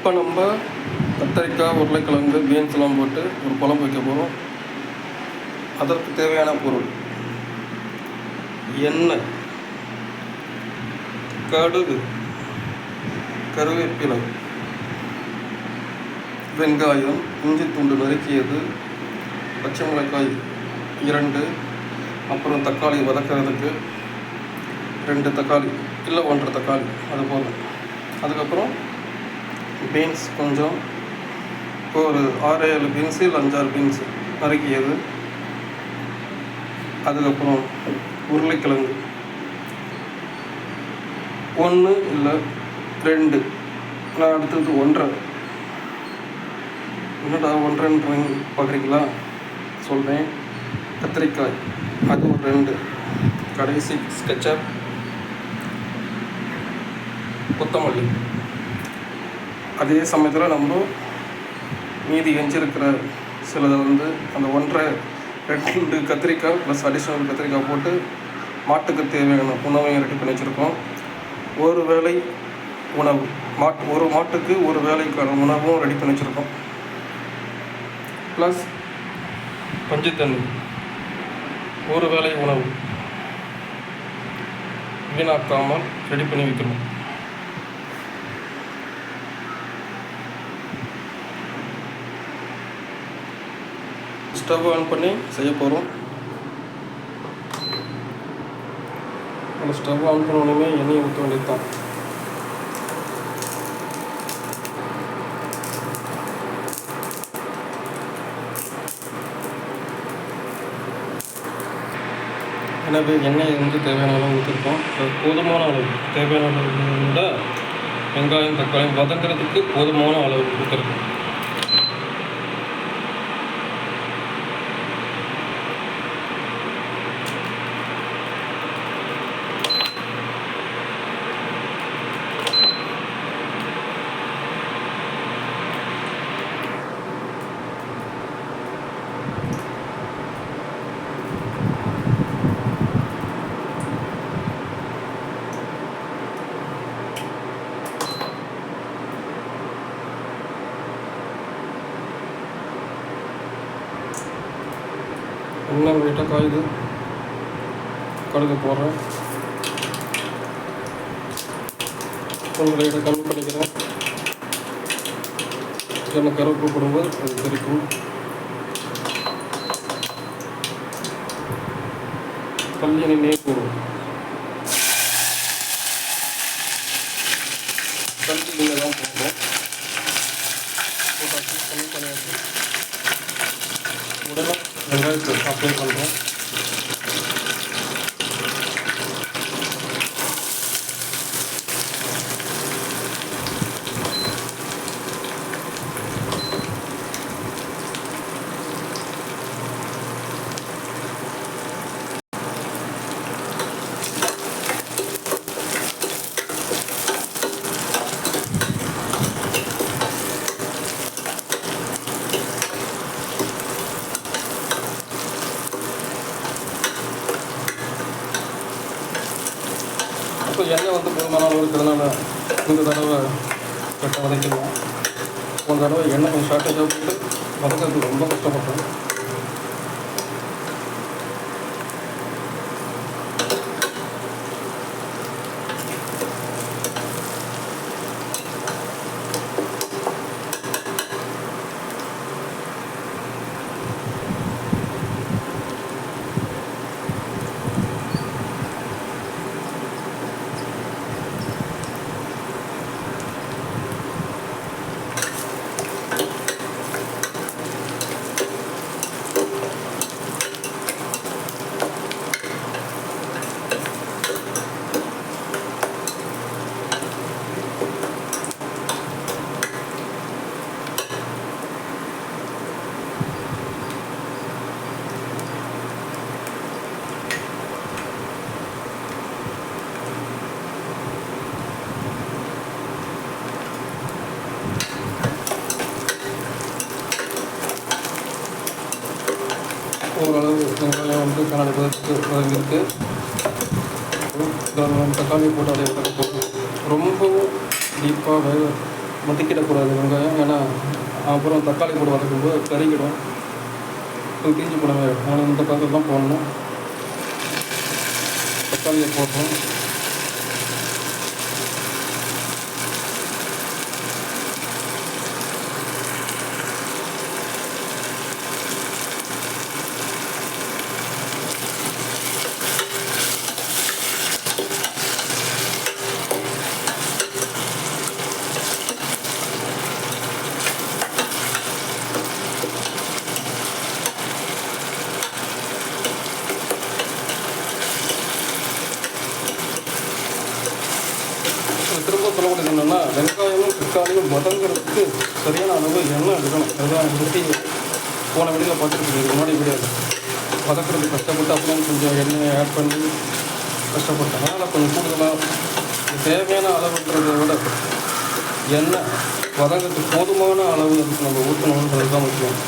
இப்போ நம்ம கத்தரிக்காய் உருளைக்கிழங்கு பீன்ஸ் எல்லாம் போட்டு ஒரு குழம்பு வைக்க போகிறோம் அதற்கு தேவையான பொருள் எண்ணெய் கடுகு கருவேப்பிலை வெங்காயம் இஞ்சி துண்டு நறுக்கியது பச்சை மிளகாய் இரண்டு அப்புறம் தக்காளி வதக்கிறதுக்கு ரெண்டு தக்காளி இல்லை ஒன்றரை தக்காளி அது போதும். அதுக்கப்புறம் பீன்ஸ் கொஞ்சம் ஒரு ஆறு ஏழு பீன்ஸு இல்லை அஞ்சாறு பீன்ஸு நறுக்கியது. அதுக்கப்புறம் உருளைக்கிழங்கு. ஒன்று இல்லை ரெண்டு. நான் அடுத்தது ஒன்றரை. என்னடா ஒன்றரைன்றீங்க பார்க்குறீங்களா சொல்கிறேன் கத்திரிக்காய் அது ஒரு ரெண்டு. கடைசி ஸ்கெட்சப். கொத்தமல்லி. அதே சமயத்தில் நம்ம மீதி எஞ்சிருக்கிற சிலதை வந்து அந்த ஒன்றரை ரெண்டு கத்திரிக்காய் ப்ளஸ் அடிஷ்னல் கத்திரிக்காய் போட்டு மாட்டுக்கு தேவையான உணவையும் ரெடி பண்ணி வச்சுருக்கோம். ஒரு வேளை உணவு மாட் ஒரு மாட்டுக்கு ஒரு வேலைக்கான உணவும் ரெடி பண்ணி வச்சுருக்கோம். ப்ளஸ் பஞ்சத்தண்ணி ஒரு வேளை உணவு வீணாக்காமல் ரெடி பண்ணி வைக்கணும். ஸ்டவ் ஆன் பண்ணி செய்ய போகிறோம் நம்ம ஸ்டவ் ஆன் பண்ண உடனே எண்ணெய் ஊற்ற வேண்டியது தான் எனவே எண்ணெய் வந்து தேவையான அளவு ஊற்றிருக்கோம் போதுமான அளவு. தேவையான அளவு விட வெங்காயம் தக்காளி வதங்கிறதுக்கு போதுமான அளவு ஊற்றிருக்கோம் இன்னும் லைட்டாக காயுது. கடுகு போடுறேன். கொஞ்சம் லைட்டாக கம்மி பண்ணிக்கிறேன். நம்ம கருப்பு போடும்போது அது தெரிக்கும். கல்யாணி நெய் போடுவோம் கல்வி நீங்கள் தான் போடணும் போட்டாச்சு கம்மி பண்ணியாச்சு உடனே வெங்காயத்தை அப்ளை பண்ணுறோம் இப்போ எண்ணெய் வந்து போதுமான அளவு இருக்கிறதுனால இந்த தடவை கட்ட வதக்கிடுவோம் போன தடவை எண்ணெய் கொஞ்சம் ஷார்ட்டேஜாக போட்டு வதக்கிறதுக்கு ரொம்ப கஷ்டப்பட்டோம் காரணம் தக்காளி போட்டு ரொம்பவும் டீப்பாக மதிக்கிடக்கூடாது வெங்காயம் ஏன்னா அப்புறம் தக்காளி போட்டு வதக்கும்போது கறிக்கிடும் இது தீஞ்சு போடவே அதனால் இந்த பக்கத்தில் தான் போடணும். தக்காளியை போடுறோம் வதங்குறதுக்கு சரியான அளவு எண்ணெய் எடுக்கணும். அதுதான் பற்றி போன வீடியோவில் பார்த்துருக்கீங்க. முன்னாடி வீடியோ. வதக்குறது கஷ்டப்பட்டு அப்புறம் கொஞ்சம் எண்ணெயை ஆட் பண்ணி கஷ்டப்பட்டேன் அதனால் கொஞ்சம் கூடுதலாக தேவையான அளவுன்றதை விட எண்ணெய் வதங்கிறதுக்கு போதுமான அளவு அதுக்கு நம்ம ஊற்றணுன்றது தான் முக்கியம்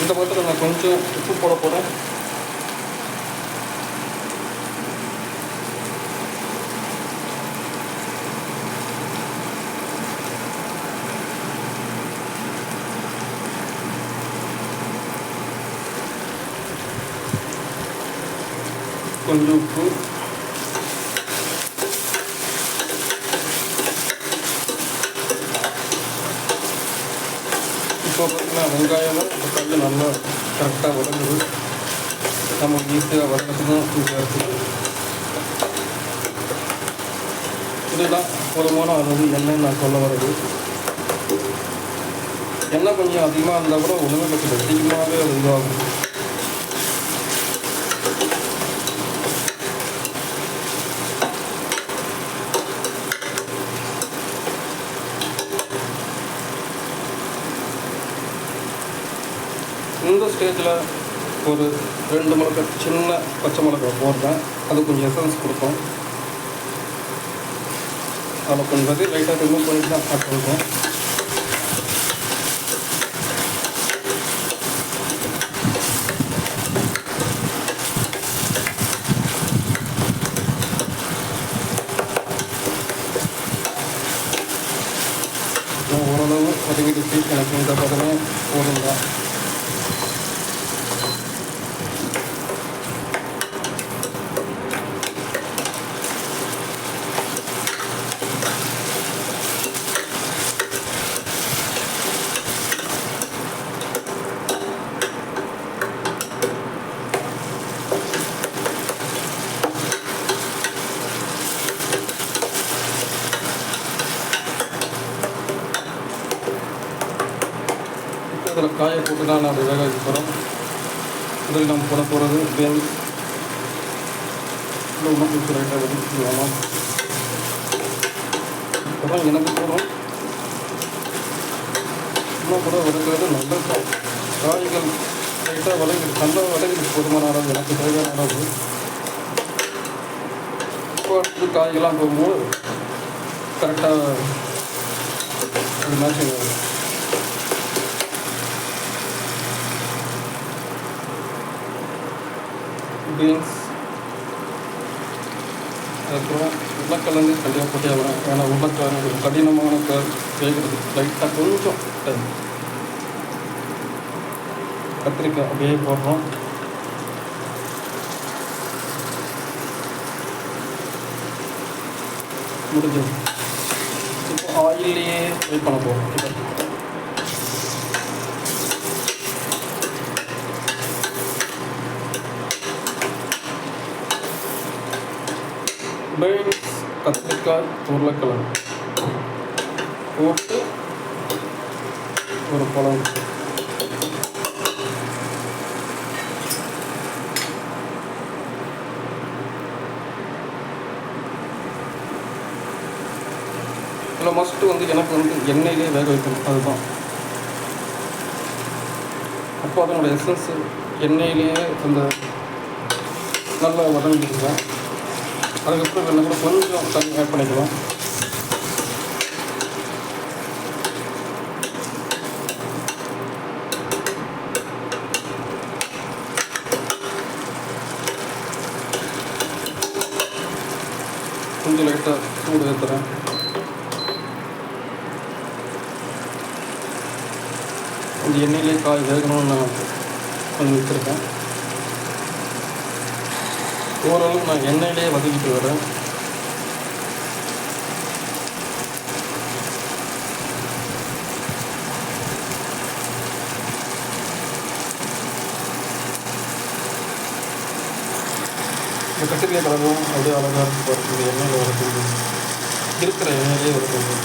இந்த பக்கத்தில் நான் கொஞ்சம் உப்பு போட போகிறேன் கொஞ்சம் உப்பு. இப்போ பார்த்தீங்கன்னா வெங்காயமும் தக்காளி நல்லா கரெக்டாக வதங்குது. நம்ம ஈஸியாக வதங்கிறதுக்கும் இதுதான் போதுமான அளவு எண்ணெய் நான் சொல்ல வர்றது. எண்ணெய் கொஞ்சம் அதிகமாக இருந்தால் கூட உணவு பற்றி அதிகமாகவே அது இதுவாகும் இந்த ஸ்டேஜில் ஒரு ரெண்டு மிளகாய் சின்ன பச்சை மிளகாய் போடுறேன். அது கொஞ்சம் எசன்ஸ் கொடுக்கும். அதில் கொஞ்சம் லைட்டாக ரிமூவ் பண்ணிட்டு தான் ஆட் பண்ணுறோம் இன்னும் ஓரளவு வதங்கிடுச்சு எனக்கு இந்த பதமே போதும் தான் இப்போ அதில் காயை போட்டு தான் நான் வேக வைக்க போகிறோம் முதலில் நம்ம போட போகிறது பீன்ஸ் இல்லை இன்னும் கொஞ்சம் லைட்டாக வேணும் அப்புறம் எனக்கு போகிறோம் இன்னும் கூட வதங்குறது நல்ல காய்கள் லைட்டாக வதங்கி நல்ல வதங்கி போதுமான அளவு எனக்கு தேவையான அளவு இப்போ அடுத்து காய்கள்லாம் போகும்போது கரெக்டாக அது மேட்சிங் ஆகும் பீன்ஸ் அதுக்கப்புறம் உருளைக்கிழங்கு கண்டிப்பாக போட்டே வரும் ஏன்னா உருளைக்கிழங்கு கொஞ்சம் கடினமான க வேகிறது. லைட்டாக கொஞ்சம் டைம் கத்திரிக்காய் அப்படியே போடுறோம். முடிஞ்சது. இப்போ ஆயில்லையே ஃப்ரை பண்ண போகிறோம் பீன்ஸ் கத்திரிக்காய் உருளைக்கிழங்கு. போட்டு ஒரு பழம் இதில் மஸ்ட்டு வந்து எனக்கு வந்து எண்ணெயிலே வேக வைக்கணும். அதுதான். அப்போ அதனோட எசன்ஸு எண்ணெயிலேயே அந்த நல்லா வதங்கிக்கலாம் அதுக்கப்புறம் வெள்ளம் கூட கொஞ்சம் தண்ணி ஆட் பண்ணிக்கலாம். கொஞ்சம் லைட்டாக சூடு ஏற்றுறேன் கொஞ்சம் எண்ணெயிலே காய் வேகணும்னு நான் கொஞ்சம் வச்சுருக்கேன். ஓரளவுக்கு நான் எண்ணெயிலே வதக்கிட்டு வரேன் இந்த கத்திரிக்காய் கலரும் அப்படியே அழகாக இருக்கு பாருங்க எண்ணெயில் வரக்கூடிய இருக்கிற எண்ணெயிலே வரக்கூடிய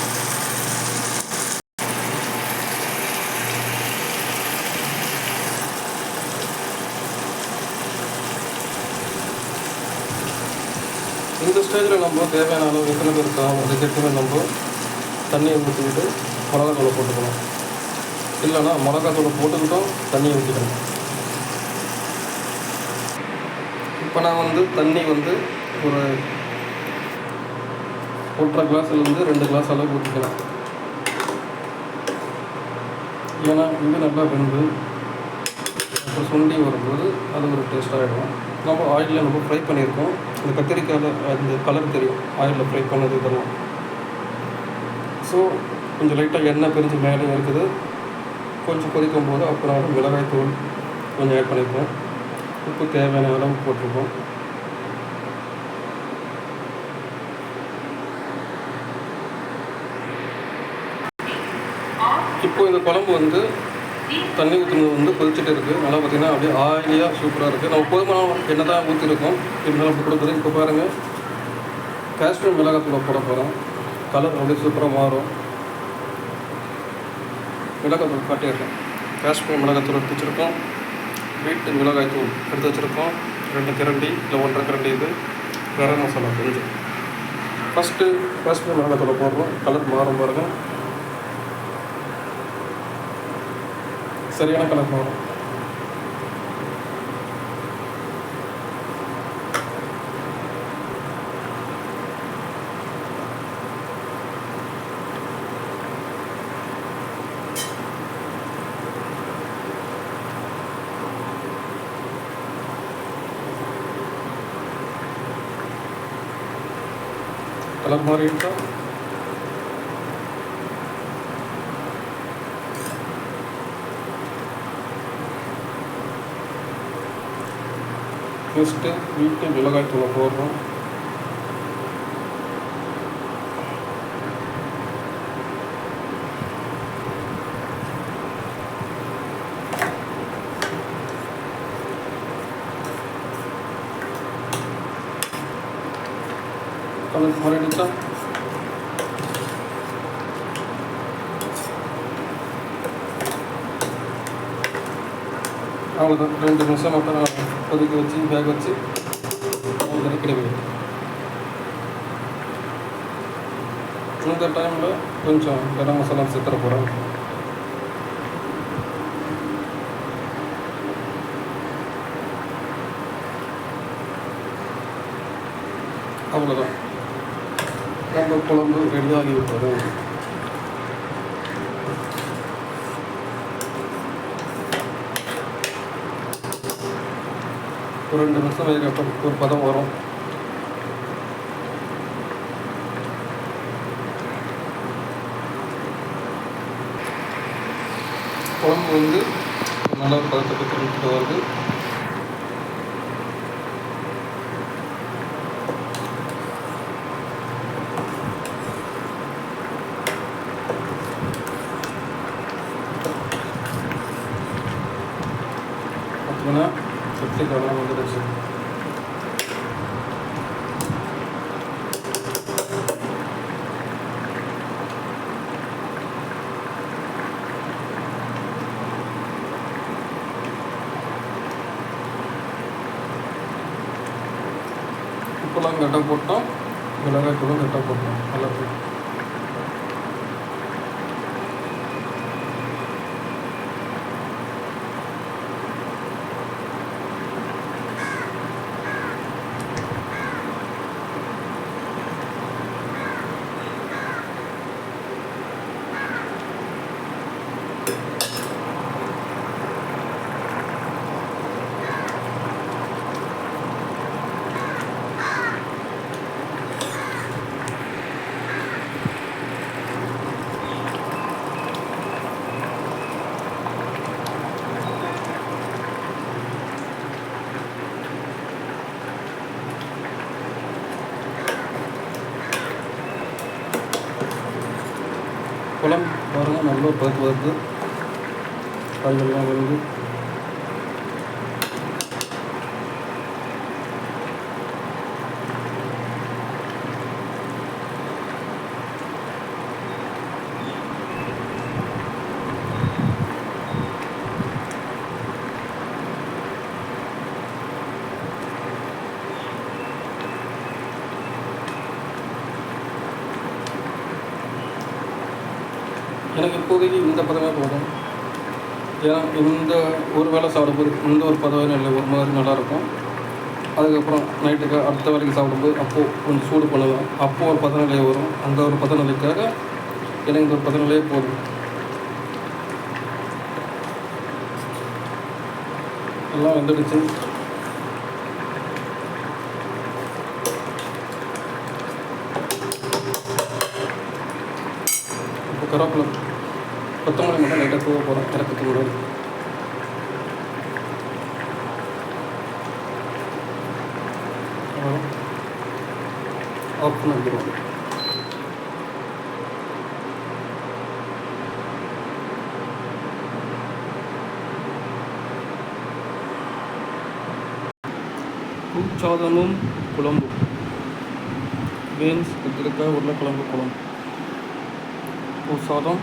இந்த ஸ்டேஜில் நம்ம தேவையான அளவு எத்தனை பேர் இருக்கோம் அதுக்கேற்ற நம்ம தண்ணியை ஊற்றிக்கிட்டு மிளகாத்தூளை போட்டுக்கணும் இல்லைன்னா மிளகாத்தூளை போட்டுக்கிட்டும் தண்ணியை ஊற்றிக்கணும் இப்போ நான் வந்து தண்ணி வந்து ஒரு ஒன்றரை கிளாஸ்லேருந்து ரெண்டு கிளாஸ் அளவு ஊற்றிக்கலாம் ஏன்னா இது நல்லா வெந்து அப்புறம் சுண்டி வரும்போது அது ஒரு டேஸ்ட்டாகிடும் நம்ம ஆயிலில் நம்ம ஃப்ரை பண்ணியிருக்கோம். இந்த கத்திரிக்காயில் அந்த கலர் தெரியும். ஆயிலில் ஃப்ரை பண்ணது இதெல்லாம். ஸோ கொஞ்சம் லைட்டாக எண்ணெய் பிரிஞ்சு மேலே இருக்குது. கொஞ்சம் கொதிக்கும் போது அப்புறம் மிளகாய் தூள் கொஞ்சம் ஆட் பண்ணிப்போம். உப்பு தேவையான அளவு போட்டிருப்போம். இப்போ இந்த குழம்பு வந்து தண்ணி ஊற்றுனது வந்து கொதிச்சுட்டு இருக்குது நல்லா பார்த்தீங்கன்னா அப்படியே ஆயிலியாக சூப்பராக இருக்குது நம்ம போதுமான எண்ணெய் தான் ஊற்றிருக்கோம் இருந்தாலும் அப்படி கொடுக்குறது. இப்போ பாருங்கள் காஷ்மீர் மிளகாத்தூளை போட போகிறோம் கலர் அப்படியே சூப்பராக மாறும். மிளகாத்தூள் காட்டியிருக்கேன் காஷ்மீர் மிளகாத்தூள் எடுத்து வச்சுருக்கோம் வீட்டு மிளகாய் தூள் எடுத்து வச்சுருக்கோம். ரெண்டு கிரண்டி இல்லை ஒன்றரை கிரண்டி இது. கரம் மசாலா கொஞ்சம். ஃபஸ்ட்டு காஷ்மீர் மிளகாத்தூளை போடுறோம். கலர் மாறும் பாருங்கள் சரியான கலர் மாறும் கலர் மாறிட்டா ஃபஸ்ட்டு வீட்டு மிளகாய் தூளை போடுறோம் கலர் மாறிடுச்சா அவ்வளோதான் ரெண்டு நிமிஷம் மட்டும் நான் கொதிக்க வச்சு வேக வச்சு மூணு கிளம்பி இந்த டைமில் கொஞ்சம் கரம் மசாலா சித்திர போகிறேன் அவ்வளோதான் நம்ம குழம்பு ரெடியாகி விட்டது ஒரு ரெண்டு நிமிஷம் அதுக்கப்புறம் ஒரு பதம் வரும். குழம்பு வந்து நல்லா பதத்தை திரும்பிட்டு வருது பார்த்தீங்கன்னா சுற்றி கவனம் வந்துடுச்சு உப்புலாம் கட்டை போட்டோம். மிளகாய் தூளும் கட்டை போட்டோம். நல்லா பார்த்தீங்கன்னா நல்லா ஒரு பருப்பு. வருது காய்கறிலாம் விழுந்து எனக்கு இப்போதைக்கு இந்த பதமே போதும். ஏன்னா இந்த ஒரு வேளை சாப்பிடும்போது இந்த ஒரு பதவே இல்லை ஒரு மாதிரி நல்லாயிருக்கும். அதுக்கப்புறம் நைட்டுக்கு அடுத்த வேலைக்கு சாப்பிடும்போது அப்போது கொஞ்சம் சூடு பண்ணுவேன் அப்போது ஒரு பதநிலை வரும். அந்த ஒரு பதநிலைக்காக எனக்கு இந்த ஒரு பதநிலையே போதும். எல்லாம் வந்துடுச்சு. இப்போ கருவேப்பிலை கொத்தமல்லி மட்டும் லைட்டாக தூவ போகிறோம் இறக்கத்துக்கு முன்னாடி ஆஃப் பண்ணி வைக்கிறோம் பூச்சாதமும் குழம்பு. பீன்ஸ் கத்திரிக்காய் உருளைக்கிழங்கு குழம்பு. பூ சாதம்